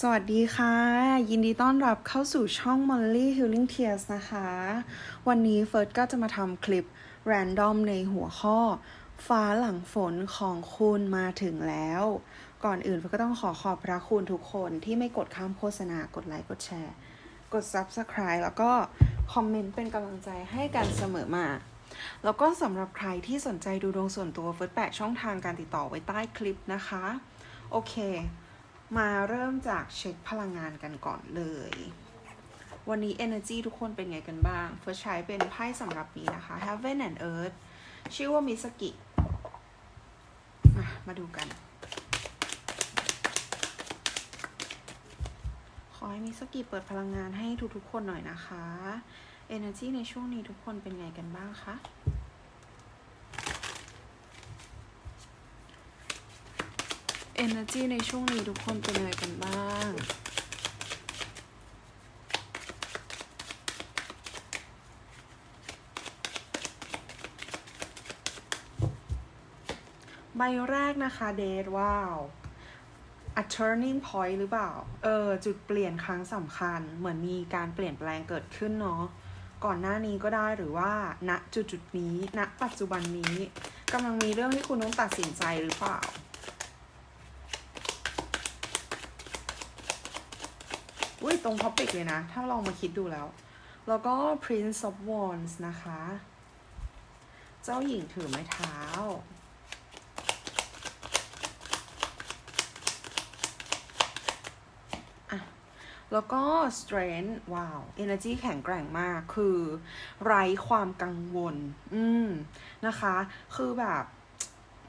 สวัสดีค่ะ ยินดีต้อนรับเข้าสู่ช่อง Molly Healing Tears นะคะ วันนี้เฟิร์สก็จะมาทำคลิป Random ในหัวข้อ ฟ้าหลังฝนของคุณมาถึงแล้ว ก่อนอื่นเฟิร์สก็ต้องขอขอบพระคุณทุกคนที่ไม่กดข้ามโฆษณากดไลค์กดแชร์ กด Subscribe แล้วก็คอมเมนต์เป็นกำลังใจให้กันเสมอมาแล้วก็สำหรับใครที่สนใจดูดวงส่วนตัวเฟิร์สแปะช่องทางการติดต่อไว้ใต้คลิปนะคะ โอเค มาเริ่มจากเช็คพลังงานกันก่อนเลย วันนี้ energy ทุกคนเป็นไงกันบ้าง เฟิร์สใช้เป็นไพ่สำหรับนี้นะคะ Heaven and Earth ชื่อว่ามิสกิมามาดูกัน ขอให้มิสกิเปิดพลังงานให้ทุกๆคนหน่อยนะคะ energy ในช่วงนี้ทุกคนเป็นไงกันบ้างคะ energy ในช่วงนี้ทุกคนเป็นยังไงกันบ้าง ใบแรกนะคะเดทว้าว a turning point หรือเปล่า เออ จุดเปลี่ยนครั้งสำคัญ เหมือนมีการเปลี่ยนแปลงเกิดขึ้นเนาะ ก่อนหน้านี้ก็ได้หรือว่า ณ จุดจุดนี้ ณ ปัจจุบันนี้กำลังมีเรื่องที่คุณต้องตัดสินใจหรือเปล่า อุ้ย ตรงท็อปิกเลยนะ ถ้าลองมาคิดดูแล้ว แล้วก็ Prince of Wands นะคะ เจ้าหญิงถือไม้เท้าอะแล้วก็ strength ว้าว energy แข็งแกร่งมาก คือไร้ความกังวล อืม นะคะ คือแบบ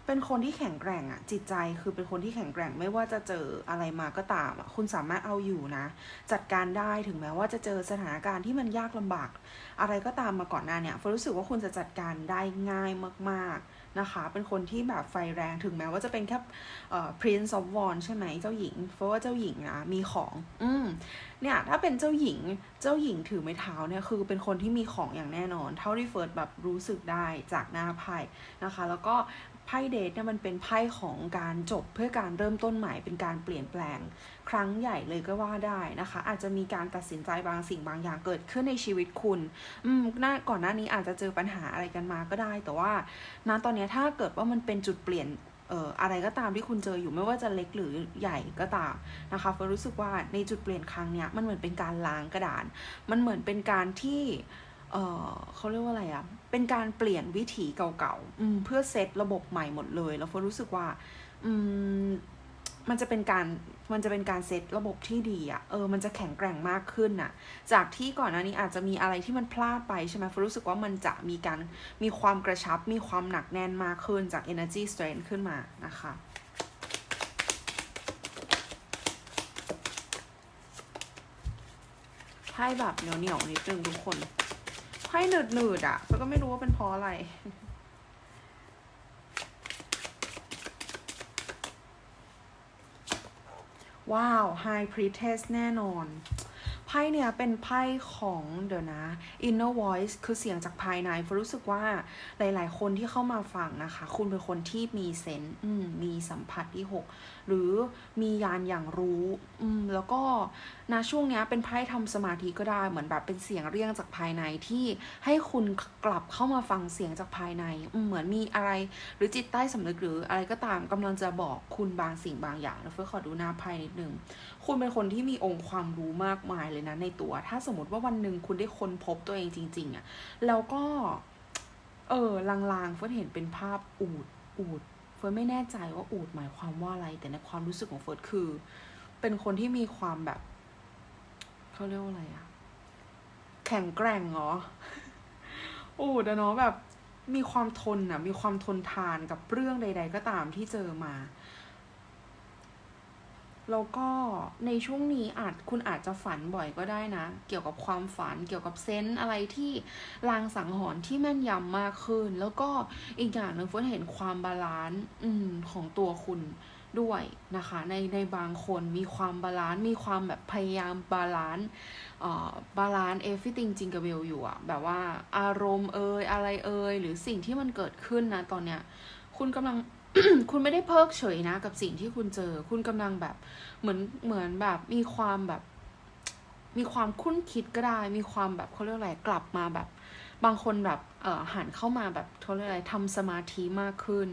เป็นคนที่แข็งแกร่งอะจิตใจคือเป็นคนที่แข็งแกร่งไม่ว่าจะเจออะไรมาก็ตามอะคุณสามารถเอาอยู่นะ จัดการได้ถึงแม้ว่าจะเจอสถานการณ์ที่มันยากลำบาก อะไรก็ตามมาก่อนหน้าเนี่ยฟรู้สึกว่าคุณจะจัดการได้ง่ายมากๆนะคะ เป็นคนที่แบบไฟแรงถึงแม้ว่าจะเป็นแค่เอ่อ Prince of Wands ใช่ไหมเจ้าหญิง เพราะว่าเจ้าหญิงนะมีของ อืมเนี่ยถ้าเป็นเจ้าหญิงเจ้าหญิงถือไม้เท้าเนี่ยคือเป็นคนที่มีของอย่างแน่นอน เท่าที่เฟิร์สแบบรู้สึกได้จากหน้าไพ่นะคะ แล้วก็ ไพ่เดทเนี่ยมันเป็นไพ่ของการจบเพื่อการเริ่มต้นใหม่เป็นการเปลี่ยนแปลง ครั้งใหญ่เลยก็ว่าได้นะคะ อาจจะมีการตัดสินใจบางสิ่งบางอย่างเกิดขึ้นในชีวิตคุณอืมหน้าก่อนหน้านี้อาจจะเจอปัญหาอะไรกันมาก็ได้ แต่ว่าณตอนนี้ถ้าเกิดว่ามันเป็นจุดเปลี่ยนเอ่ออะไรก็ตามที่คุณเจออยู่ไม่ว่าจะเล็กหรือใหญ่ก็ตามนะคะเฟิร์นรู้สึกว่าในจุดเปลี่ยนครั้งเนี้ยมันเหมือนเป็นการล้างกระดาน มันเหมือนเป็นการที่ เออเขาเรียกว่าอะไรอะ่ะเป็นการเปลี่ยนวิถีเก่าๆอืมเพื่อเซตระบบใหม่หมดเลย แล้วเฟิร์นรู้สึกว่าอืมมันจะเป็นการมันจะเป็นการเซตระบบที่ดีอะ่ะเออ มันจะแข็งแกร่งมากขึ้นน่ะ จากที่ก่อนหน้านี้อาจจะมีอะไรที่มันพลาดไปใช่ไหมเฟิร์นรู้สึกว่ามันจะมีการมีความกระชับ มีความหนักแน่นมากขึ้นจาก energy strength ขึ้นมานะคะไพ่แบบเหนียวเหนียวๆนิดนึงทุกคน ไพ่หนืดหนืดอะเฟก็ไม่รู้ว่าเป็นเพราะอะไร ว้าว High Priestess แน่นอน ไพ่เนี่ยเป็นไพ่ของเดี๋ยวนะ inner voice คือเสียงจากภายในฟรู้สึกว่าหลายๆ คนที่เข้ามาฟังนะคะ คุณเป็นคนที่มีเซนส์มีสัมผัสที่หกหรือมียานอย่างรู้อืมแล้วก็ นะช่วงนี้เป็นไพ่ทำสมาธิก็ได้เหมือนแบบเป็นเสียงเรียกจากภายในที่ให้คุณกลับเข้ามาฟังเสียงจากภายใน เหมือนมีอะไรหรือจิตใต้สำนึกหรืออะไรก็ตามกำลังจะบอกคุณบางสิ่งบางอย่างแล้วเฟิร์นขอดูหน้าไพ่นิดนึงคุณเป็นคนที่มีองค์ความรู้มากมายเลยนะในตัว ถ้าสมมติว่าวันหนึ่งคุณได้ค้นพบตัวเองจริง ๆอะแล้วก็ เออลางๆเฟิร์นเห็นเป็นภาพอูดอูดเฟิร์นไม่แน่ใจว่าอูดหมายความว่าอะไร แต่ในความรู้สึกของเฟิร์นคือ เป็นคนที่มีความแบบ เขาเรียกว่าอะไรอะแข็งแกร่งเหรออูดอะเนาะแบบมีความทนอะมีความทนทานกับเรื่องใด ๆ ก็ตามที่เจอมาแล้วก็ในช่วงนี้อาจคุณอาจจะฝันบ่อยก็ได้นะ เกี่ยวกับความฝันเกี่ยวกับเซนส์อะไรที่ลางสังหรณ์ที่แม่นยำมากขึ้น แล้วก็อีกอย่างหนึ่งเฟิร์นเห็นความบาลานซ์ของตัวคุณ ด้วยนะคะในในบางคนมีความบาลานซ์มีความแบบพยายามบาลานซ์เอ่อบาลานซ์ everything จริงกับเบลอยู่อะแบบว่าอารมณ์เอ่ยอะไรเอ่ยหรือสิ่งที่มันเกิดขึ้นนะตอนเนี้ยคุณกำลังคุณไม่ได้เพิกเฉยนะกับสิ่งที่คุณเจอ คุณกำลังแบบเหมือนเหมือนแบบมีความแบบ มีความคุ้นคิดก็ได้ มีความแบบเขาเรียกอะไรกลับมาแบบ บางคนแบบ หันเข้ามาแบบเขาเรียกอะไรทำสมาธิมากขึ้น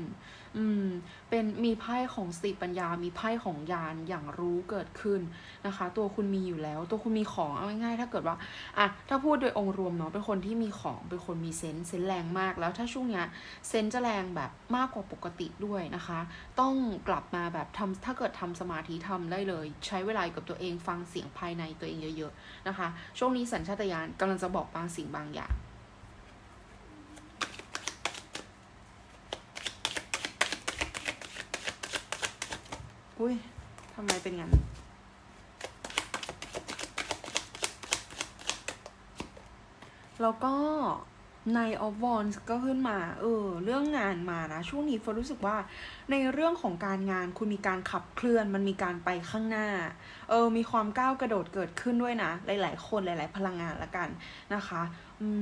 อืม เป็นมีไพ่ของสติปัญญา มีไพ่ของญาณอย่างรู้เกิดขึ้นนะคะ ตัวคุณมีอยู่แล้ว ตัวคุณมีของเอาง่ายๆถ้าเกิดว่าอะถ้าพูดโดยองค์รวมเนาะเป็นคนที่มีของเป็นคนมีเซนส์เซนส์แรงมาก แล้วถ้าช่วงเนี้ยเซนส์จะแรงแบบมากกว่าปกติด้วยนะคะ ต้องกลับมาแบบทำถ้าเกิดทำสมาธิทำได้เลย ใช้เวลากับตัวเองฟังเสียงภายในตัวเองเยอะ ๆนะคะ ช่วงนี้สัญชาตญาณกำลังจะบอกบางสิ่งบางอย่าง อุ้ยทำไมเป็นงั้น แล้วก็ในออฟวอนก็ขึ้นมา เออ เรื่องงานมานะ ช่วงนี้ฟรู้สึกว่าในเรื่องของการงานคุณมีการขับเคลื่อน มันมีการไปข้างหน้า เออ มีความก้าวกระโดดเกิดขึ้นด้วยนะ หลาย ๆ คนหลาย ๆ พลังงานละกันนะคะ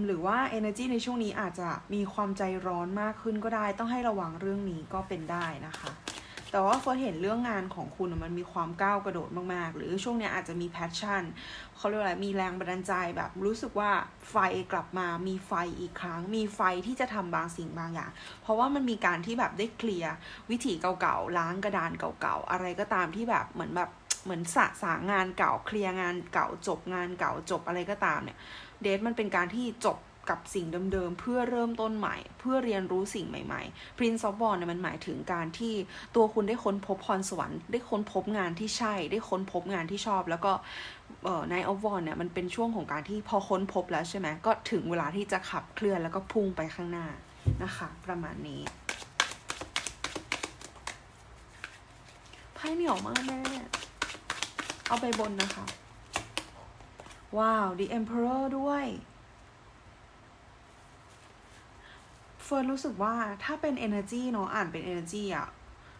หรือว่า energy ในช่วงนี้อาจจะมีความใจร้อนมากขึ้นก็ได้ ต้องให้ระวังเรื่องนี้ก็เป็นได้นะคะ แต่ว่าเฟิร์สเห็นเรื่องงานของคุณมันมีความก้าวกระโดดมากๆ หรือช่วงนี้อาจจะมีแพชชั่นเขาเรียกว่าอะไรมีแรงบันดาลใจแบบรู้สึกว่าไฟกลับมามีไฟอีกครั้ง มีไฟที่จะทำบางสิ่งบางอย่าง เพราะว่ามันมีการที่แบบได้เคลียร์วิถีเก่าๆล้างกระดานเก่าๆอะไรก็ตามที่แบบเหมือนแบบเหมือนสะสางงานเก่าเคลียร์งานเก่าจบงานเก่าจบอะไรก็ตามเนี่ยเดทมันเป็นการที่จบ กับสิ่งเดิมๆ เพื่อเริ่มต้นใหม่ เพื่อเรียนรู้สิ่งใหม่ๆ Prince of Ball เนี่ยมันหมายถึงการที่ตัวคุณได้ค้นพบพรสวรรค์ ได้ค้นพบงานที่ใช่ ได้ค้นพบงานที่ชอบ แล้วก็เอ่อ n i g h of Wands เนี่ยมันเป็นช่วงของการที่พอค้นพบแล้วใช่ไหมก็ถึงเวลาที่จะขับเคลื่อนแล้วก็พุ่งไปข้างหน้านะคะ ประมาณนี้ไพ่เหนียวมากแม่เอาไปบนนะคะ ว้าว The Emperor ด้วย เฟิร์นรู้สึกว่าถ้าเป็น energy เนาะอ่านเป็น energy อะ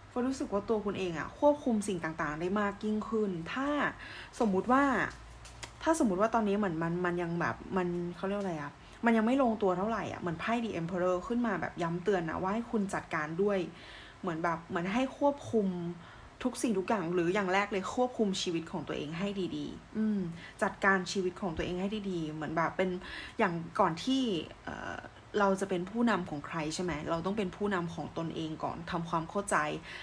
เฟิร์นรู้สึกว่าตัวคุณเองอะควบคุมสิ่งต่างๆ ได้มากยิ่งขึ้น ถ้าสมมุติว่า ถ้าสมมุติว่าตอนนี้เหมือนมันมันยังแบบมันเขาเรียกอะไรอะมันยังไม่ลงตัวเท่าไหร่อะเหมือนไพ่ The Emperor ขึ้นมาแบบย้ำเตือนนะว่าให้คุณจัดการด้วย เหมือนแบบเหมือนให้ควบคุมทุกสิ่งทุกอย่างหรืออย่างแรกเลยควบคุมชีวิตของตัวเองให้ดีๆ อืมจัดการชีวิตของตัวเองให้ดีๆ เหมือนแบบเป็นอย่างก่อนที่ เราจะเป็นผู้นำของใครใช่ไหม เราต้องเป็นผู้นำของตนเองก่อนทำความเข้าใจ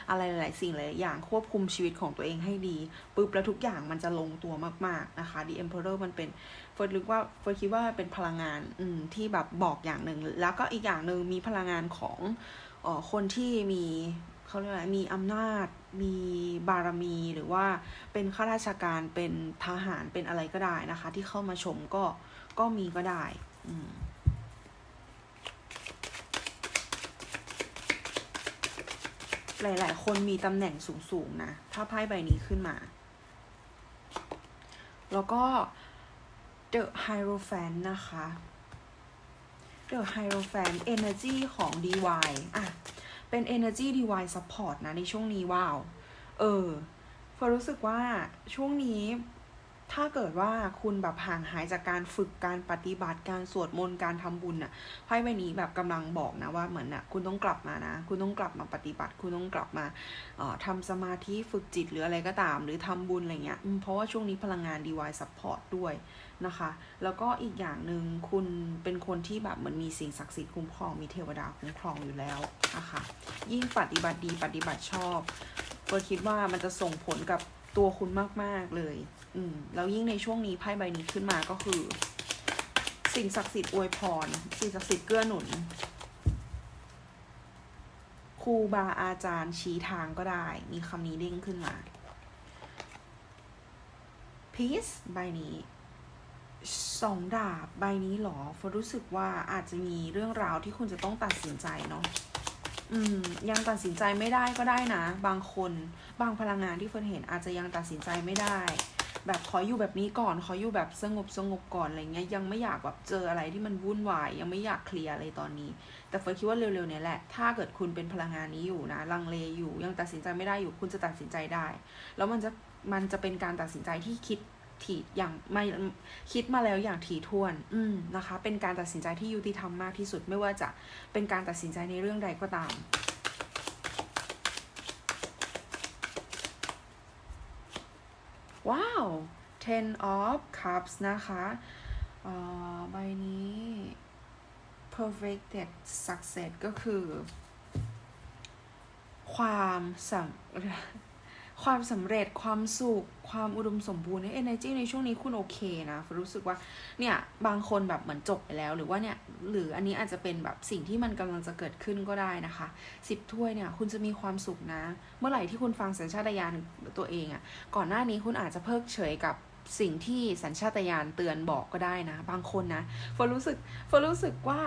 อะไรหลาย ๆ สิ่งหลายอย่างควบคุมชีวิตของตัวเองให้ดีปุ๊บแล้วทุกอย่างมันจะลงตัวมาก ๆ นะคะ The Emperor มันเป็นเฟิร์สรู้ว่าเฟิร์สคิดว่าเป็นพลังงานอืมที่แบบบอกอย่างหนึ่ง แล้วก็อีกอย่างหนึ่งมีพลังงานของออคนที่มีเขาเรียกอะไรมีอำนาจ มีบารมี หรือว่าเป็นข้าราชการเป็นทหารเป็นอะไรก็ได้นะคะ ที่เข้ามาชมก็ก็มีก็ได้ อืม หลาย ๆ คนมีตำแหน่งสูง ๆ นะ ถ้าไพ่ใบนี้ขึ้นมา แล้วก็ The Hierophant นะคะ The Hierophant Energy ของ DY อะ เป็น Energy DY Support นะ ในช่วงนี้ว้าว เออเฟอรู้สึกว่าช่วงนี้ ถ้าเกิดว่าคุณแบบห่างหายจากการฝึกการปฏิบัติการสวดมนต์การทำบุญน่ะไพ่ใบนี้แบบกำลังบอกนะว่าเหมือนน่ะคุณต้องกลับมานะ คุณต้องกลับมาปฏิบัติ คุณต้องกลับมาเอ่อทำสมาธิฝึกจิตหรืออะไรก็ตาม หรือทำบุญอะไรเงี้ยเพราะว่าช่วงนี้พลังงาน DY Support ด้วยนะคะ แล้วก็อีกอย่างหนึ่งคุณเป็นคนที่แบบเหมือนมีสิ่งศักดิ์สิทธิ์คุ้มครองมีเทวดาคุ้มครองอยู่แล้วนะคะยิ่งปฏิบัติดีปฏิบัติชอบเฟิร์คิดว่ามันจะส่งผลกับ ตัวคุณมาก ๆ เลย อืม แล้วยิ่งในช่วงนี้ไพ่ใบนี้ขึ้นมาก็คือ สิ่งศักดิ์สิทธิ์อวยพร สิ่งศักดิ์สิทธิ์เกื้อหนุน ครูบาอาจารย์ชี้ทางก็ได้ มีคำนี้เด้งขึ้นมา peace ใบนี้สองดาบใบนี้หรอฟรู้สึกว่าอาจจะมีเรื่องราวที่คุณจะต้องตัดสินใจเนาะ อืมยังตัดสินใจไม่ได้ก็ได้นะ บางคนบางพลังงานที่เฟิร์นเห็นอาจจะยังตัดสินใจไม่ได้ แบบขออยู่แบบนี้ก่อนขออยู่แบบสงบสงบก่อนอะไรเงี้ยยังไม่อยากแบบเจออะไรที่มันวุ่นวาย ยังไม่อยากเคลียร์อะไรตอนนี้ แต่เฟิร์นคิดว่าเร็วๆเนี่ยแหละถ้าเกิดคุณเป็นพลังงานนี้อยู่นะลังเลอยู่ยังตัดสินใจไม่ได้อยู่คุณจะตัดสินใจได้ แล้วมันจะมันจะเป็นการตัดสินใจที่คิด ถี่อย่างไม่คิดมาแล้วอย่างถี่ถ้วน อืมนะคะ เป็นการตัดสินใจที่ยุติธรรมมากที่สุดไม่ว่าจะเป็นการตัดสินใจในเรื่องใดก็ตามว้าว ten of cups นะคะใบนี้ perfected success ก็คือ ความสำเร็ ความสำเร็จความสุข ความอุดมสมบูรณ์ใน energy ในช่วงนี้คุณโอเคนะรู้สึกว่าเนี่ยบางคนแบบเหมือนจบไปแล้ว หรือว่าเนี่ยหรืออันนี้อาจจะเป็นแบบสิ่งที่มันกำลังจะเกิดขึ้นก็ได้นะคะสิบถ้วยเนี่ยคุณจะมีความสุขนะ เมื่อไหร่ที่คุณฟังสัญชาตญาณตัวเองอะ่ะก่อนหน้านี้คุณอาจจะเพิกเฉยกับสิ่งที่สัญชาตญาณเตือนบอกก็ได้นะ บางคนนะฟรู้สึกฟรู้สึกว่า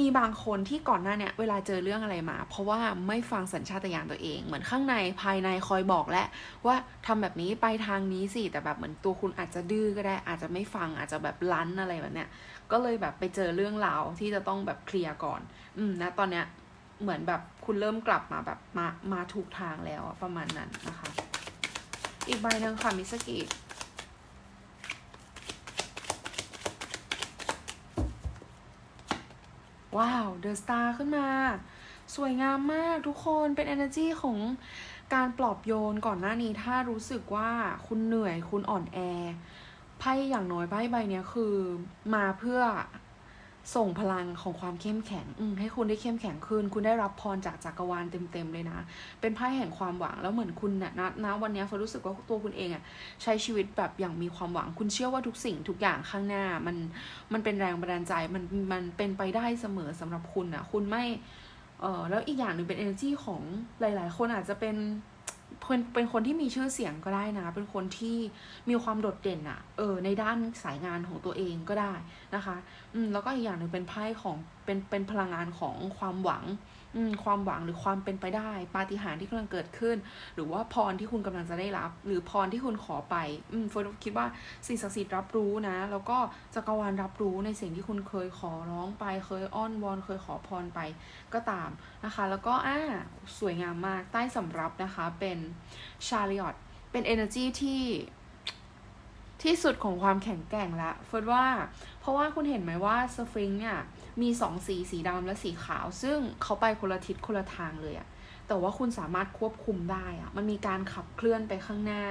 มีบางคนที่ก่อนหน้าเนี่ยเวลาเจอเรื่องอะไรมา เพราะว่าไม่ฟังสัญชาตญาณตัวเอง เหมือนข้างในภายในคอยบอกและว่าทำแบบนี้ไปทางนี้สิแต่แบบเหมือนตัวคุณอาจจะดื้อก็ได้อาจจะไม่ฟังอาจจะแบบลั้นอะไรแบบเนี้ยก็เลยแบบไปเจอเรื่องราวที่จะต้องแบบเคลียร์ก่อน อืมนะตอนเนี้ยเหมือนแบบคุณเริ่มกลับมาแบบมามาถูกทางแล้วอะประมาณนั้นนะคะ อีกใบหนึ่งค่ะมิสกิ ว้าวเดอะสตาร์ขึ้นมา สวยงามมากทุกคนเป็น energy ของการปลอบโยนก่อนหน้านี้ถ้ารู้สึกว่าคุณเหนื่อยคุณอ่อนแอไพ่อย่างน้อยไพ่ใบนี้คือมาเพื่อ ส่งพลังของความเข้มแข็งอให้คุณได้เข้มแข็งขึ้น คุณได้รับพรจากจักรวาลเต็มๆเลยนะ เป็นไพ่แห่งความหวังแล้วเหมือนคุณนะนะนะวันนี้ยเฟรู้สึกว่าตัวคุณเองอะใช้ชีวิตแบบอย่างมีความหวัง คุณเชื่อว่าทุกสิ่งทุกอย่างข้างหน้า มันมันเป็นแรงบันดาลใจมันมันเป็นไปได้เสมอสำหรับคุณอะคุณไม่เออแล้วอีกอย่างหนึ่งเป็น energy ของหลาย ๆ คนอาจจะเป็น เป็นเป็นคนที่มีชื่อเสียงก็ได้นะ เป็นคนที่มีความโดดเด่นอะเออ ในด้านสายงานของตัวเองก็ได้นะคะ อืมแล้วก็อีกอย่างหนึ่งเป็นไพ่ของเป็นเป็นพลังงานของความหวัง ความหวังหรือความเป็นไปได้ ปาฏิหาริย์ที่กำลังเกิดขึ้น หรือว่าพรที่คุณกำลังจะได้รับ หรือพรที่คุณขอไปอืมเฟิร์นคิดว่าสิ่งศักดิ์สิทธิ์รับรู้นะ แล้วก็จักรวาลรับรู้ในสิ่งที่คุณเคยขอร้องไป เคยอ้อนวอน เคยขอพรไปก็ตามนะคะ แล้วก็อ่าสวยงามมากใต้สำรับนะคะเป็นชาริอตเป็น energy ที่ที่สุดของความแข็งแกร่งละเฟิร์นว่า เพราะว่าคุณเห็นไหมว่าสฟริงเนี่ย มีสองสีสีดำและสีขาว ซึ่งเขาไปคนละทิศคนละทางเลยอะแต่ว่าคุณสามารถควบคุมได้อะมันมีการขับเคลื่อนไปข้างหน้า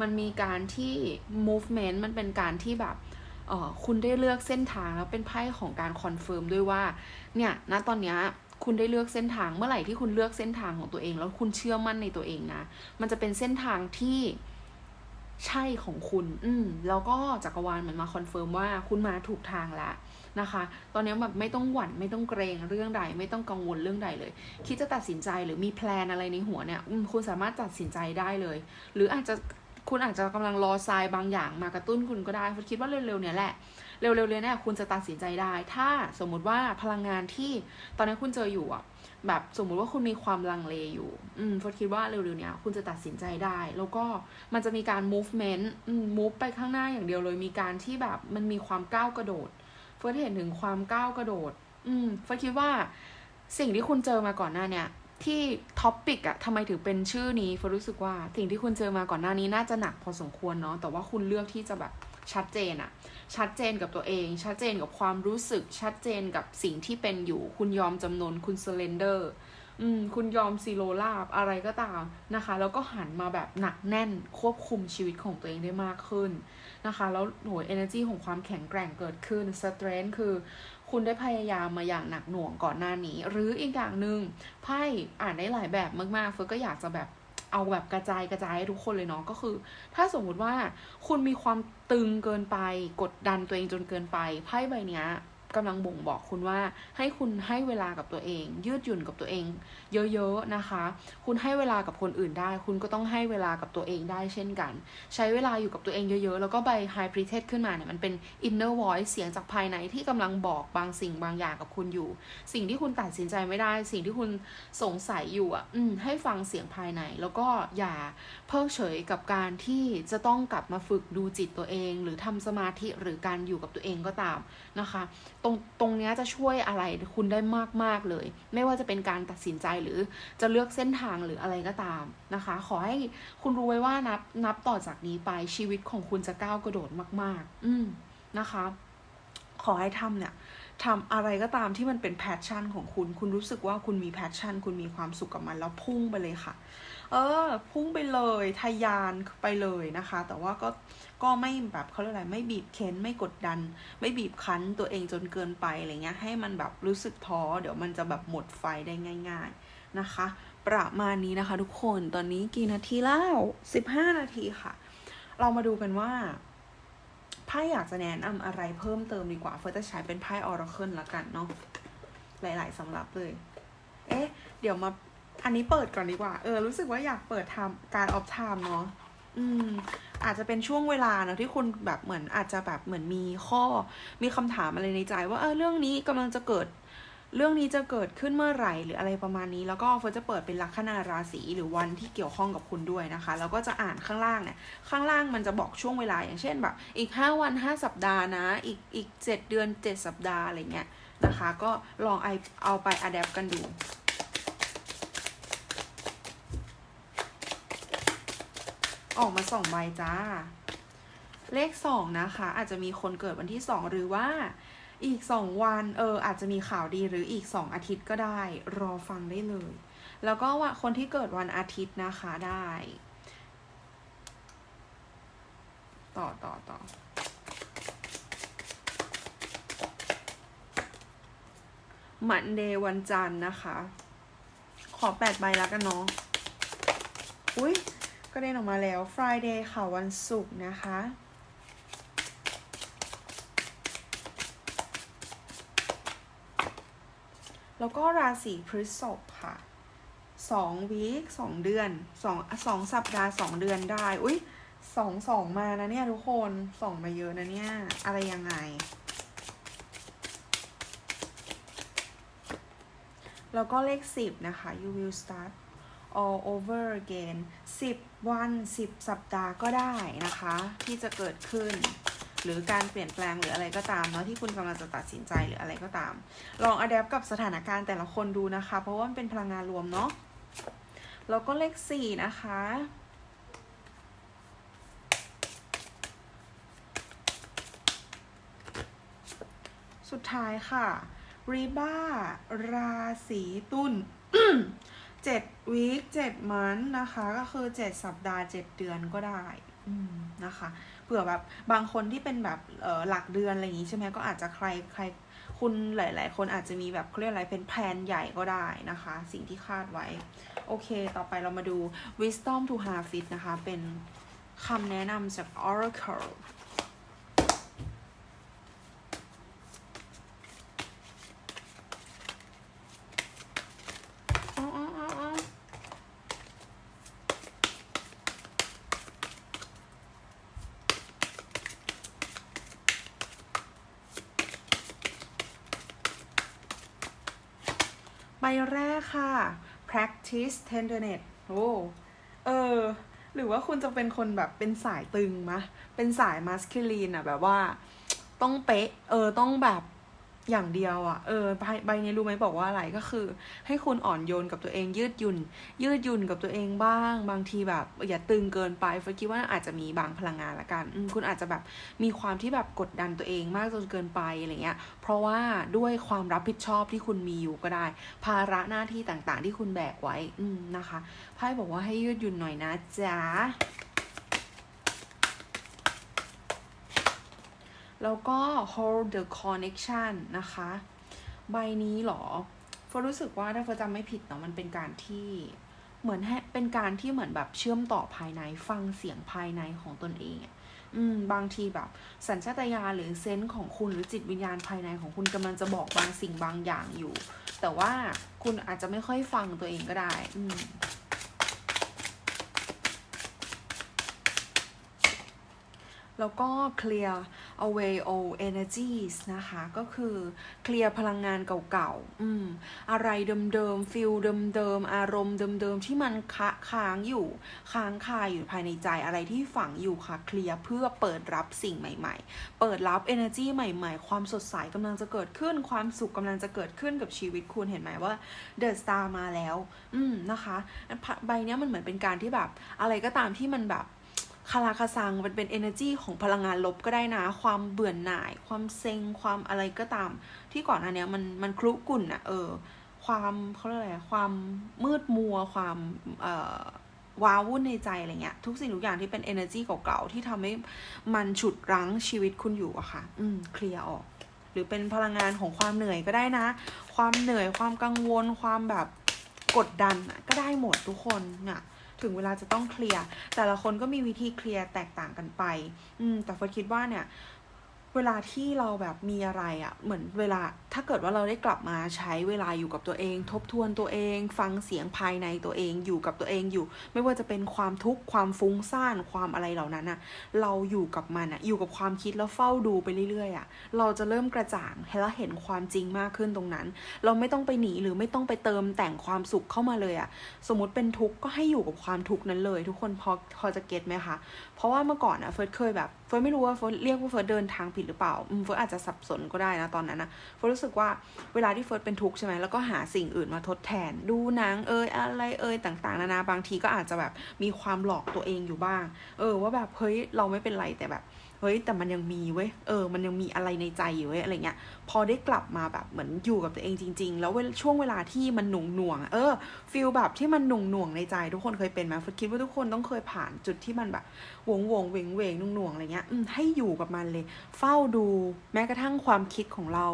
มันมีการที่ movement มันเป็นการที่แบบเออคุณได้เลือกเส้นทางแล้วเป็นไพ่ของการคอนเฟิร์มด้วยว่า เนี่ยณตอนเนี้ยคุณได้เลือกเส้นทางเมื่อไหร่ที่คุณเลือกเส้นทางของตัวเอง แล้วคุณเชื่อมั่นในตัวเองนะ มันจะเป็นเส้นทางที่ใช่ของคุณ อืมแล้วก็จักรวาลมันมาคอนเฟิร์มว่าคุณมาถูกทางแล้ว นะคะ ตอนนี้แบบไม่ต้องหวั่นไม่ต้องเกรงเรื่องใด ไม่ต้องกังวลเรื่องใดเลย คิดจะตัดสินใจหรือมีแพลนอะไรในหัวเนี่ยคุณสามารถตัดสินใจได้เลย หรืออาจจะคุณอาจจะกำลังรอทรายบางอย่างมากระตุ้นคุณก็ได้คุณคิดว่าเร็วๆเนี่ยแหละ เร็วๆเลยเนี่ยคุณจะตัดสินใจได้ ถ้าสมมุติว่าพลังงานที่ตอนนี้คุณเจออยู่อะแบบสมมุติว่าคุณมีความลังเลอยู่ อืมฟดคิดว่าเร็วๆเนี้ยคุณจะตัดสินใจได้ แล้วก็มันจะมีการ movement move ไปข้างหน้าอย่างเดียวเลย มีการที่แบบมันมีความก้าวกระโดด เฟิร์สเห็นถึงความก้าวกระโดด อืมเฟิร์สคิดว่าสิ่งที่คุณเจอมาก่อนหน้าเนี่ย ที่ท็อปปิกอะทำไมถึงเป็นชื่อนี้เฟิร์สรู้สึกว่าสิ่งที่คุณเจอมาก่อนหน้านี้น่าจะหนักพอสมควรเนาะแต่ว่าคุณเลือกที่จะแบบชัดเจนอะชัดเจนกับตัวเอง ชัดเจนกับความรู้สึก ชัดเจนกับสิ่งที่เป็นอยู่ คุณยอมจำนนคุณเซเลนเดอร์ อืมคุณยอมซีโรลาบอะไรก็ตามนะคะ แล้วก็หันมาแบบหนักแน่นควบคุมชีวิตของตัวเองได้มากขึ้นนะคะ แล้วโหย energy ของความแข็งแกร่งเกิดขึ้น strength คือคุณได้พยายามมาอย่างหนักหน่วงก่อนหน้านี้ หรืออีกอย่างหนึ่งไพ่อ่านได้หลายแบบมากๆเฟิร์ก็อยากจะแบบเอาแบบกระจายกระจายให้ทุกคนเลยเนาะก็คือ ถ้าสมมุติว่าคุณมีความตึงเกินไป กดดันตัวเองจนเกินไปไพ่ใบเนี้ย กำลังบ่งบอกคุณว่าให้คุณให้เวลากับตัวเอง ยืดหยุ่นกับตัวเอง เยอะๆนะคะ คุณให้เวลากับคนอื่นได้ คุณก็ต้องให้เวลากับตัวเองได้เช่นกัน ใช้เวลาอยู่กับตัวเองเยอะๆ แล้วก็ใบ high p r i t e t ขึ้นมาเนี่ยมันเป็น inner voice เสียงจากภายในที่กำลังบอกบางสิ่งบางอย่างกับคุณอยู่ สิ่งที่คุณตัดสินใจไม่ได้ สิ่งที่คุณสงสัยอยู่อะอืมให้ฟังเสียงภายใน แล้วก็อย่าเพิกเฉยกับการที่จะต้องกลับมาฝึกดูจิตตัวเอง หรือทำสมาธิหรือการอยู่กับตัวเองก็ตามนะคะตรงตรงนี้จะช่วยอะไรคุณได้มาก ๆ เลย ไม่ว่าจะเป็นการตัดสินใจหรือจะเลือกเส้นทางหรืออะไรก็ตามนะคะ ขอให้คุณรู้ไว้ว่านับนับต่อจากนี้ไปชีวิตของคุณจะก้าวกระโดดมาก ๆ อืมนะคะ ขอให้ทำเนี่ยทำอะไรก็ตามที่มันเป็นแพชชั่นของคุณ คุณรู้สึกว่าคุณมีแพชชั่น คุณมีความสุขกับมันแล้วพุ่งไปเลยค่ะ เออ พุ่งไปเลยทะยานไปเลยนะคะ แต่ว่าก็ก็ไม่แบบเขาเรียกอะไรไม่บีบเค้นไม่กดดัน ไม่บีบคั้นตัวเองจนเกินไปอะไรเงี้ยให้มันแบบรู้สึกท้อเดี๋ยวมันจะแบบหมดไฟได้ง่าย ๆนะคะ ประมาณนี้นะคะ ทุกคนตอนนี้กี่นาทีแล้ว15นาทีค่ะ เรามาดูกันว่าไพ่อยากจะแนะนำอะไรเพิ่มเติมดีกว่าเฟิร์สจะใช้เป็นไพ่ออร์เคิลละกันเนาะหลาย ๆสำหรับเลย เอ๊ะ เดี๋ยวมา อันนี้เปิดก่อนดีกว่า เออ รู้สึกว่าอยากเปิดทำการออฟไทม์เนาะ อืม อาจจะเป็นช่วงเวลาเนาะที่คุณแบบเหมือนอาจจะแบบเหมือนมีข้อ มีคำถามอะไรในใจ ว่าเออเรื่องนี้กำลังจะเกิด เรื่องนี้จะเกิดขึ้นเมื่อไหร่หรืออะไรประมาณนี้ แล้วก็เฟิร์สจะเปิดเป็นลัคนาราศีหรือวันที่เกี่ยวข้องกับคุณด้วยนะคะ แล้วก็จะอ่านข้างล่างเนี่ย ข้างล่างมันจะบอกช่วงเวลาอย่างเช่นแบบ อีก 5 วัน 5 สัปดาห์นะ อีกอีก 7 เดือน 7 สัปดาห์อะไรเงี้ยนะคะ ก็ลองไอเอาไปอัดแอปกันดู ออกมาสองใบจ้า เลขสองนะคะ อาจจะมีคนเกิดวันที่สองหรือว่าอีกสองวันเอออาจจะมีข่าวดีหรืออีกสองอาทิตย์ก็ได้ รอฟังได้เลย แล้วก็ว่าคนที่เกิดวันอาทิตย์นะคะได้ ต่อต่อต่อมันเดย์วันจันทร์นะคะ ขอแปดใบแล้วกันเนาะอุ้ย ก็เด้นออกมาแล้ว Friday ค่ะ วันศุกร์นะคะ แล้วก็ราศีพฤษภค่ะสองวีคสองเดือนสองสองสัปดาห์สองเดือนได้ อุ้ยสองสองมานะเนี่ยทุกคนสองมาเยอะนะเนี่ย อะไรยังไง แล้วก็เลขสิบนะคะ you will start all over again 10 วัน 10 สัปดาห์ก็ได้นะคะ ที่จะเกิดขึ้น หรือการเปลี่ยนแปลงหรืออะไรก็ตามเนาะที่คุณกำลังจะตัดสินใจหรืออะไรก็ตาม ลองอัดแอปกับสถานการณ์แต่ละคนดูนะคะ เพราะว่ามันเป็นพลังงานรวมเนาะแล้วก็เลขสี่นะคะสุดท้ายค่ะรีบ้า ราศีตุล เจ็ดวีคเจ็ดมันนะคะ ก็คือเจ็ดสัปดาห์เจ็ดเดือนก็ได้นะคะเผื่อแบบบางคนที่เป็นแบบเออหลักเดือนอะไรอย่างงี้ใช่ไหมก็อาจจะใครใครคุณหลาย ๆ คนอาจจะมีแบบเขาเรียกอะไรเป็นแผนใหญ่ก็ได้นะคะ สิ่งที่คาดไว้ โอเค ต่อไปเรามาดู wisdom to harvest นะคะ เป็นคำแนะนำจาก oracle อ๋ออ๋ออ๋ออ๋อ ใบแรกค่ะ practice tenderness โอ้เออ หรือว่าคุณจะเป็นคนแบบเป็นสายตึงมะ เป็นสาย masculine อะแบบว่า ต้องเป๊ะ เออ ต้องแบบ อย่างเดียวอะเออใบใบนี้รู้ไหมบอกว่าอะไรก็คือ ให้คุณอ่อนโยนกับตัวเองยืดหยุ่น ยืดหยุ่นกับตัวเองบ้าง บางทีแบบอย่าตึงเกินไปเฟิร์สคิดว่าอาจจะมีบางพลังงานละกันคุณอาจจะแบบมีความที่แบบกดดันตัวเองมากจนเกินไปอะไรเงี้ย เพราะว่าด้วยความรับผิดชอบที่คุณมีอยู่ก็ได้ ภาระหน้าที่ต่างๆ ที่คุณแบกไว้อืนะคะไพ่บอกว่าให้ยืดหยุ่นหน่อยนะจ๊ะ แล้วก็ hold the connection นะคะ ใบนี้หรอเฟร์รู้สึกว่าถ้าเฟร์จำไม่ผิดเนาะมันเป็นการที่เหมือนเป็นการที่เหมือนแบบเชื่อมต่อภายในฟังเสียงภายในของตนเองอืมบางทีแบบ สัญชาตญาณหรือเซนส์ของคุณหรือจิตวิญญาณภายในของคุณกำลังจะบอกบางสิ่งบางอย่างอยู่ แต่ว่าคุณอาจจะไม่ค่อยฟังตัวเองก็ได้ อืมแล้วก็ clear away all energies นะคะ ก็คือเคลียร์พลังงานเก่าๆ อืม อะไรเดิมๆ ฟิลเดิมๆ อารมณ์เดิมๆ ที่มันคะค้างอยู่ ค้างคาอยู่ภายในใจ อะไรที่ฝังอยู่ค่ะ เคลียร์เพื่อเปิดรับสิ่งใหม่ๆ เปิดรับ energy ใหม่ๆ ความสดใสกำลังจะเกิดขึ้น ความสุขกำลังจะเกิดขึ้นกับชีวิตคุณ เห็นไหมว่า The Star มาแล้ว อืม นะคะ ใบเนี้ยมันเหมือนเป็นการที่แบบ อะไรก็ตามที่มันแบบ คาราคาซังมันเป็น energy ของพลังงานลบก็ได้นะ ความเบื่อหน่าย ความเซ็ง ความอะไรก็ตาม ที่ก่อนอันเนี้ยมันมันคลุกุ่นอะเออ ความเขาเรียกอะไรความมืดมัว ความเอ่อว้าวุ่นในใจอะไรเงี้ย ทุกสิ่งทุกอย่างที่เป็น energy เก่าๆที่ทำให้มันฉุดรั้งชีวิตคุณอยู่อะค่ะ อืม เคลียร์ออก หรือเป็นพลังงานของความเหนื่อยก็ได้นะ ความเหนื่อย ความกังวล ความแบบกดดันก็ได้หมดทุกคนเนี่ย ถึงเวลาจะต้องเคลียร์แต่ละคนก็มีวิธีเคลียร์แตกต่างกันไป อืมแต่เฟิร์สคิดว่าเนี่ย เวลาที่เราแบบมีอะไรอะ่ะ เหมือนเวลาถ้าเกิดว่าเราได้กลับมาใช้เวลาอยู่กับตัวเอง ทบทวนตัวเอง ฟังเสียงภายในตัวเองอยู่กับตัวเองอยู่ ไม่ว่าจะเป็นความทุกข์ความฟุ้งซ่านความอะไรเหล่านั้นอะ่ะ เราอยู่กับมันอะ่ะ อยู่กับความคิดแล้วเฝ้าดูไปเรื่อยๆอะ่ะ เราจะเริ่มกระจ่างและเห็นความจริงมากขึ้นตรงนั้น เราไม่ต้องไปหนีหรือไม่ต้องไปเติมแต่งความสุขเข้ามาเลยอะ่ะ สมมติเป็นทุกข์ก็ให้อยู่กับความทุกข์นั้นเลย ทุกคนพอพอจะเก็ตไหมคะ เพราะว่าเมื่อก่อนอะเฟิร์สเคยแบบเฟิร์สไม่รู้ว่าเฟิร์สเรียกว่าเฟิร์สเดินทางผิดหรือเปล่าเฟิร์สอาจจะสับสนก็ได้นะตอนนั้นนะเฟิร์สรู้สึกว่าเวลาที่เฟิร์สเป็นทุกข์ใช่ไหมแล้วก็หาสิ่งอื่นมาทดแทน ดูหนังเอยอะไรเอยต่างๆ นานาบางทีก็อาจจะแบบมีความหลอกตัวเองอยู่บ้าง เออว่าแบบเฮ้ยเราไม่เป็นไรแต่แบบ เฮ้ยแต่มันยังมีเว้ยเออ มันยังมีอะไรในใจอยู่เว้ยอะไรเงี้ย พอได้กลับมาแบบเหมือนอยู่กับตัวเองจริง ๆ แล้วช่วงเวลาที่มันหน่วงหน่วงๆเออฟีลแบบที่มันหน่วงหน่วงๆในใจ ทุกคนเคยเป็นไหมฟดคิดว่าทุกคนต้องเคยผ่านจุดที่มันแบบวงวงเวงเวงหน่วงหน่วงๆอะไรเงี้ยให้อยู่กับมันเลย เฝ้าดูแม้กระทั่งความคิดของเรา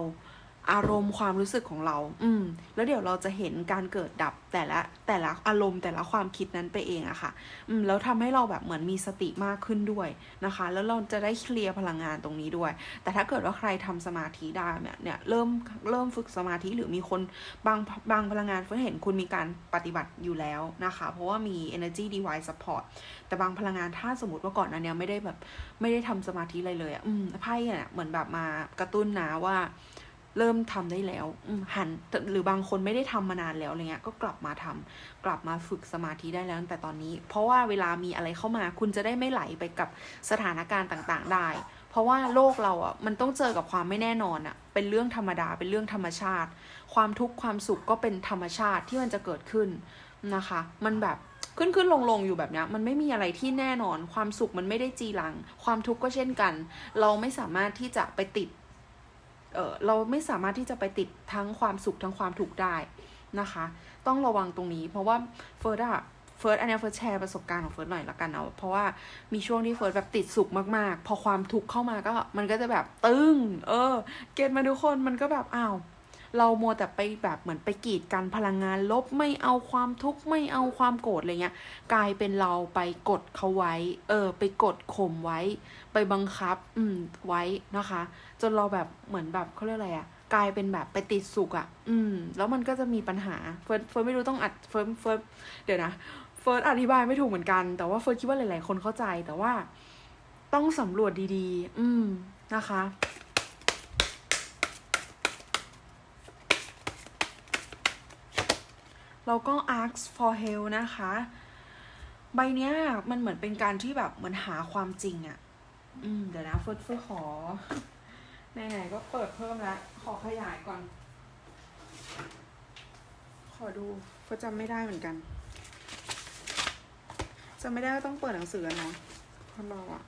อารมณ์ความรู้สึกของเรา อืม แล้วเดี๋ยวเราจะเห็นการเกิดดับแต่ละแต่ละอารมณ์แต่ละความคิดนั้นไปเองอะค่ะ อืม แล้วทำให้เราแบบเหมือนมีสติมากขึ้นด้วยนะคะ แล้วเราจะได้เคลียร์พลังงานตรงนี้ด้วย แต่ถ้าเกิดว่าใครทำสมาธิได้เนี่ยเนี่ยเริ่มเริ่มฝึกสมาธิหรือมีคนบางบางพลังงานเฟิร์นเห็นคุณมีการปฏิบัติอยู่แล้วนะคะ เพราะว่ามี energy device support แต่บางพลังงานถ้าสมมติว่าก่อนอันเนี้ยไม่ได้แบบไม่ได้ทำสมาธิอะไรเลยอะอืมไพ่เนี่ยเหมือนแบบมากระตุ้นนะว่า เริ่มทำได้แล้วอืมหันหรือบางคนไม่ได้ทำมานานแล้วอะไรเงี้ยก็กลับมาทำกลับมาฝึกสมาธิได้แล้วตั้งแต่ตอนนี้ เพราะว่าเวลามีอะไรเข้ามา คุณจะได้ไม่ไหลไปกับสถานการณ์ต่างๆ ได้ เพราะว่าโลกเราอะมันต้องเจอกับความไม่แน่นอนอะเป็นเรื่องธรรมดาเป็นเรื่องธรรมชาติ ความทุกข์ความสุขก็เป็นธรรมชาติที่มันจะเกิดขึ้นนะคะ มันแบบขึ้นขึ้นลงลงอยู่แบบเนี้ยมันไม่มีอะไรที่แน่นอน ความสุขมันไม่ได้จีรัง ความทุกข์ก็เช่นกัน เราไม่สามารถที่จะไปติด เออเราไม่สามารถที่จะไปติดทั้งความสุขทั้งความทุกข์ได้นะคะ ต้องระวังตรงนี้ เพราะว่าเฟิร์สอะเฟิร์สอันนี้เฟิร์สแชร์ประสบการณ์ของเฟิร์สหน่อยละกันเอาเพราะว่ามีช่วงที่เฟิร์สแบบติดสุขมากๆ พอความทุกข์เข้ามาก็มันก็จะแบบตึงเออ เก็ตมาทุกคนมันก็แบบอ้าว เรามัวแต่ไปแบบเหมือนไปกีดกันพลังงานลบไม่เอาความทุกข์ไม่เอาความโกรธอะไรเงี้ย กลายเป็นเราไปกดเขาไว้ เออ ไปกดข่มไว้ ไปบังคับ อืม ไว้นะคะ จนเราแบบเหมือนแบบเขาเรียกอะไรอะกลายเป็นแบบไปติดสุขอะอืม แล้วมันก็จะมีปัญหา เฟิร์สเฟิร์สไม่รู้ต้องอัด เฟิร์สเฟิร์สเดี๋ยวนะ เฟิร์สอธิบายไม่ถูกเหมือนกัน แต่ว่าเฟิร์สคิดว่าหลาย ๆ คนเข้าใจ แต่ว่าต้องสำรวจดี ๆ อืม นะคะ แล้วก็ ask for help นะคะ ใบเนี้ยมันเหมือนเป็นการที่แบบเหมือนหาความจริงอะอืม เดี๋ยวนะเฟิร์สเฟิร์สขอไหนๆก็เปิดเพิ่มแล้ว ขอขยายก่อน ขอดูเฟิร์สจำไม่ได้เหมือนกันจำไม่ได้ว่าต้องเปิดหนังสือนเนาะคนเราอะ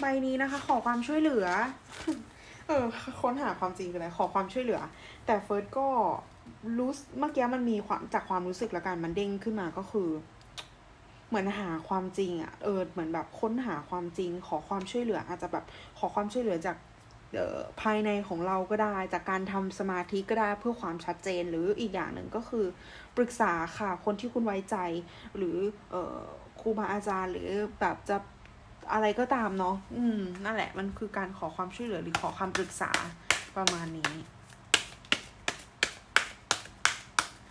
ใบนี้นะคะ ขอความช่วยเหลือ เออ ค้นหาความจริงกันเลยขอความช่วยเหลือ แต่เฟิร์สก็ รู้สึกเมื่อกี้มันมีความจากความรู้สึกละกันมันเด้งขึ้นมาก็คือ เหมือนหาความจริงอะเออเหมือนแบบค้นหาความจริง ขอความช่วยเหลือ อาจจะแบบขอความช่วยเหลือจากเออภายในของเราก็ได้ จากการทำสมาธิก็ได้เพื่อความชัดเจน หรืออีกอย่างหนึ่งก็คือ ปรึกษาค่ะคนที่คุณไว้ใจ หรือเออครูบาอาจารย์ หรือแบบจะอะไรก็ตามเนาะอืมนั่นแหละมันคือการขอความช่วยเหลือหรือขอคำปรึกษาประมาณนี้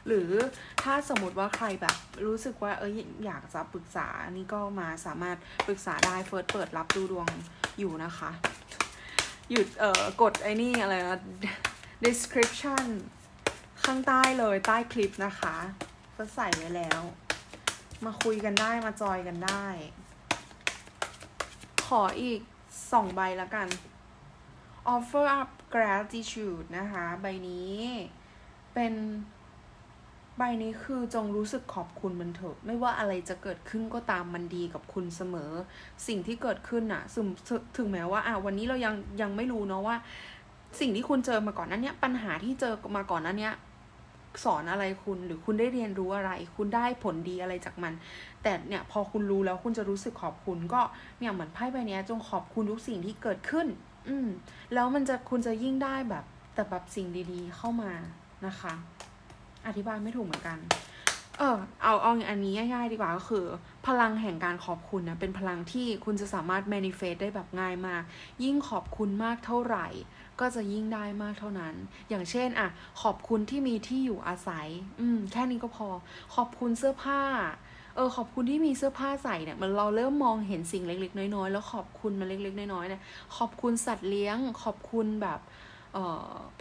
หรือถ้าสมมติว่าใครแบบรู้สึกว่าเอ้ยอยากจะปรึกษานี่ก็มาสามารถปรึกษาได้เฟิร์สเปิดรับดูดวงอยู่นะคะ หยุดเอ่อกดไอ้นี่อะไรนะ description ข้างใต้เลยใต้คลิปนะคะเฟิร์สใส่ไว้แล้ว มาคุยกันได้มาจอยกันได้ ขออีกสองใบละกัน offer up gratitude นะคะ ใบนี้เป็น ใบนี้คือจงรู้สึกขอบคุณมันเถอะ ไม่ว่าอะไรจะเกิดขึ้นก็ตามมันดีกับคุณเสมอ สิ่งที่เกิดขึ้นอะถึงถึงแม้ว่าอะวันนี้เรายังยังไม่รู้เนาะว่า สิ่งที่คุณเจอมาก่อนนั้นเนี้ยปัญหาที่เจอมาก่อนนั้นเนี้ยสอนอะไรคุณหรือคุณได้เรียนรู้อะไร คุณได้ผลดีอะไรจากมัน แต่เนี่ยพอคุณรู้แล้วคุณจะรู้สึกขอบคุณก็เนี่ยเหมือนไพ่ใบนี้จงขอบคุณทุกสิ่งที่เกิดขึ้น อืมแล้วมันจะคุณจะยิ่งได้แบบ แต่แบบสิ่งดีๆเข้ามานะคะ อธิบายไม่ถูกเหมือนกัน เออเอาเอาอันนี้ง่ายๆดีกว่าก็คือ พลังแห่งการขอบคุณนะเป็นพลังที่คุณจะสามารถ manifest ได้แบบง่ายมาก ยิ่งขอบคุณมากเท่าไหร่ ก็จะยิ่งได้มากเท่านั้น อย่างเช่นอะขอบคุณที่มีที่อยู่อาศัย อืม แค่นี้ก็พอ ขอบคุณเสื้อผ้าเออขอบคุณที่มีเสื้อผ้าใส่เนี่ยมันเราเริ่มมองเห็นสิ่งเล็ก ๆ น้อยๆ แล้วขอบคุณมันเล็ก ๆ น้อยๆเนี่ยขอบคุณสัตว์เลี้ยง ขอบคุณแบบ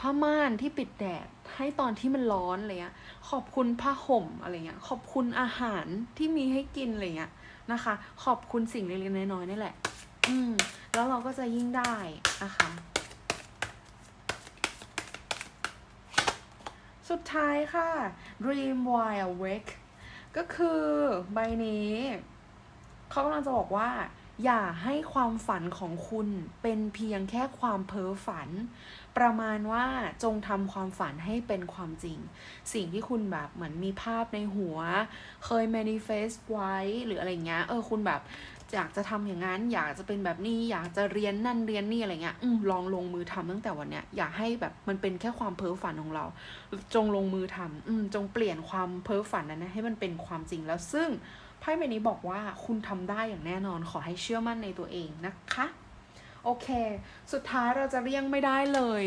ผ้าม่านที่ปิดแดดให้ตอนที่มันร้อนอะไรเงี้ย ขอบคุณผ้าห่มอะไรเงี้ย ขอบคุณอาหารที่มีให้กินอะไรเงี้ยนะคะ ขอบคุณสิ่งเล็กๆน้อยๆนี่แหละ อืม แล้วเราก็จะยิ่งได้นะคะ สุดท้ายค่ะ Dream While Awake ก็คือใบนี้ เขากำลังจะบอกว่า อย่าให้ความฝันของคุณเป็นเพียงแค่ความเพ้อฝัน ประมาณว่าจงทำความฝันให้เป็นความจริง สิ่งที่คุณแบบเหมือนมีภาพในหัว เคย manifest ไว้หรืออะไรเงี้ย เออคุณแบบอยากจะทำอย่างนั้น อยากจะเป็นแบบนี้ อยากจะเรียนนั่นเรียนนี่อะไรเงี้ยอืมลองลงมือทำตั้งแต่วันเนี้ย อย่าให้แบบมันเป็นแค่ความเพ้อฝันของเรา จงลงมือทำอืมจงเปลี่ยนความเพ้อฝันนั้นนะให้มันเป็นความจริงแล้วซึ่งไพ่ใบนี้บอกว่าคุณทำได้อย่างแน่นอนขอให้เชื่อมั่นในตัวเองนะคะ โอเค สุดท้ายเราจะเลี่ยงไม่ได้เลย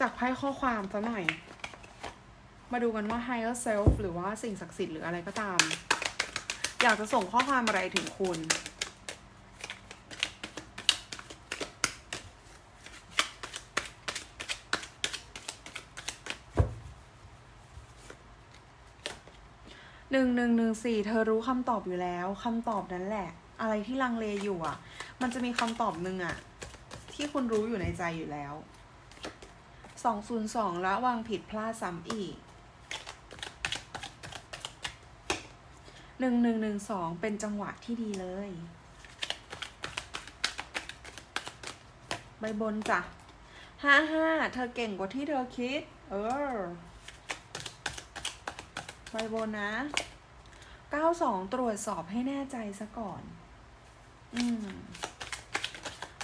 จากไพ่ข้อความซะหน่อย มาดูกันว่า higher self หรือว่าสิ่งศักดิ์สิทธิ์หรืออะไรก็ตาม อยากจะส่งข้อความอะไรถึงคุณหนึ่งหนึ่งหนึ่งสี่เธอรู้คำตอบอยู่แล้วคำตอบนั้นแหละ อะไรที่ลังเลอยู่อะ มันจะมีคำตอบหนึ่งอะที่คุณรู้อยู่ในใจอยู่แล้วสองศูนย์สองละวางผิดพลาดซ้ำอีกหนึ่งหนึ่งหนึ่งสองเป็นจังหวะที่ดีเลย ใบบนจ้ะห้าห้าเธอเก่งกว่าที่เธอคิด เออ ใบบนนะ 92 ตรวจสอบให้แน่ใจซะก่อน อืม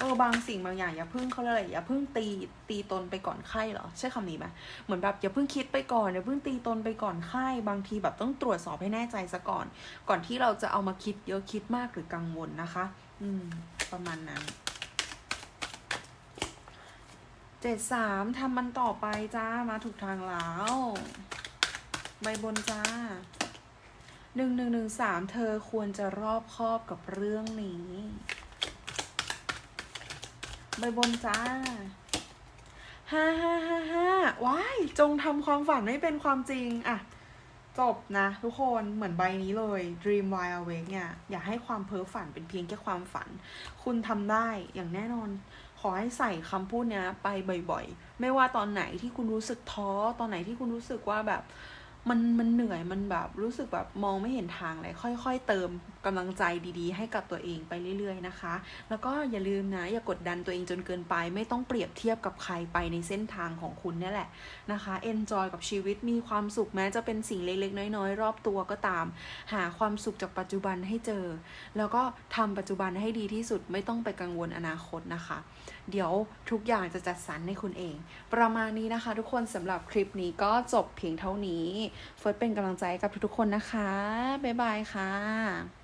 ออบางสิ่งบางอย่างอย่าเพิ่งเขาเรียอะไรอย่าเพิ่งตีตีตนไปก่อนไข้เหรอใช่คำนี้ไหมเหมือนแบบอย่าเพิ่งคิดไปก่อนอย่าเพิ่งตีตนไปก่อนไข้บางทีแบบต้องตรวจสอบให้แน่ใจซะก่อน ก่อนที่เราจะเอามาคิดเยอะคิดมากหรือกังวลนะคะ อืม ประมาณนั้นเจ็ดสามทำมันต่อไปจ้ามาถูกทางแล้ว ใบบนจ้าหนึ่งหนึ่งหนึ่งสามเธอควรจะรอบคอบกับเรื่องนี้ ใบบนจ้าห้าห้าห้าห้าว้าย จงทำความฝันให้เป็นความจริงอะจบนะทุกคนเหมือนใบนี้เลย Dream While Awake เนี่ย อย่าให้ความเพ้อฝันเป็นเพียงแค่ความฝัน คุณทำได้อย่างแน่นอน ขอให้ใส่คำพูดเนี้ยไปบ่อยๆ ไม่ว่าตอนไหนที่คุณรู้สึกท้อ ตอนไหนที่คุณรู้สึกว่าแบบ มันมันเหนื่อยมันแบบรู้สึกแบบมองไม่เห็นทางเลยค่อย ๆ เติมกำลังใจดีๆ ให้กับตัวเองไปเรื่อย ๆ นะคะ แล้วก็อย่าลืมนะอย่ากดดันตัวเองจนเกินไป ไม่ต้องเปรียบเทียบกับใครไปในเส้นทางของคุณนี่แหละนะคะ enjoy กับชีวิตมีความสุขแม้จะเป็นสิ่งเล็กๆ น้อยๆ รอบตัวก็ตาม หาความสุขจากปัจจุบันให้เจอ แล้วก็ทำปัจจุบันให้ดีที่สุดไม่ต้องไปกังวลอนาคตนะคะ เดี๋ยวทุกอย่างจะจัดสรรให้คุณเอง ประมาณนี้นะคะ ทุกคนสำหรับคลิปนี้ก็จบเพียงเท่านี้เฟิร์สเป็นกำลังใจกับทุกๆคนนะคะ บ๊ายบายค่ะ